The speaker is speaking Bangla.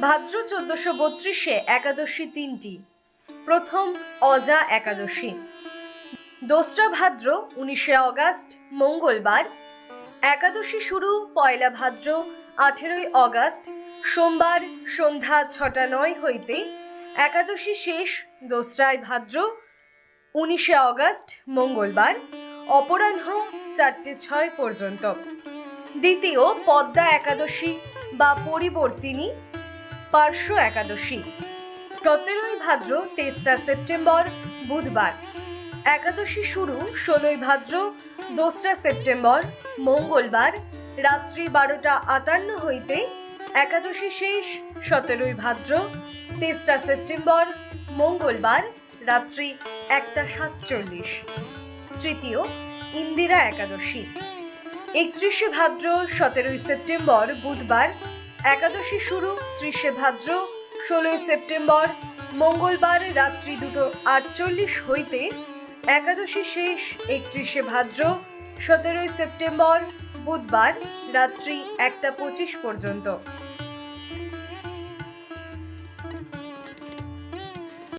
ভাদ্র চোদ্দশো বত্রিশে একাদশী তিনটি। প্রথম অজা একাদশী। দোসরা ভাদ্র উনিশে অগাস্ট, মঙ্গলবার। একাদশী শুরু পয়লা ভাদ্র, আঠেরোই অগাস্ট, সোমবার সন্ধ্যা ছটা নয় হইতে। একাদশী শেষ দোসরায় ভাদ্র, উনিশে অগাস্ট, মঙ্গলবার। অপরাহ্ন চারটে ছয় পর্যন্ত। দ্বিতীয় পদ্মা একাদশী বা পরিবর্তিনী পার্শ্ব একাদশী। সতেরোই ভাদ্র তেসরা সেপ্টেম্বর, বুধবার। একাদশী শুরু ষোলোই ভাদ্র, দোসরা সেপ্টেম্বর, মঙ্গলবার। রাত্রি বারোটা আটান্ন হইতে একাদশী শেষ সতেরোই ভাদ্র, তেসরা সেপ্টেম্বর, মঙ্গলবার, রাত্রি একটা সাতচল্লিশ। তৃতীয়, ইন্দিরা একাদশী। একত্রিশে ভাদ্র সতেরোই সেপ্টেম্বর, বুধবার। একাদশী শুরু, ত্রিশে ভাদ্র, ষোলোই সেপ্টেম্বর, মঙ্গলবার রাত্রি দুটো আটচল্লিশ হইতে একাদশী শেষ, একত্রিশে ভাদ্র, সতেরোই সেপ্টেম্বর, বুধবার রাত্রি একটা পঁচিশ পর্যন্ত।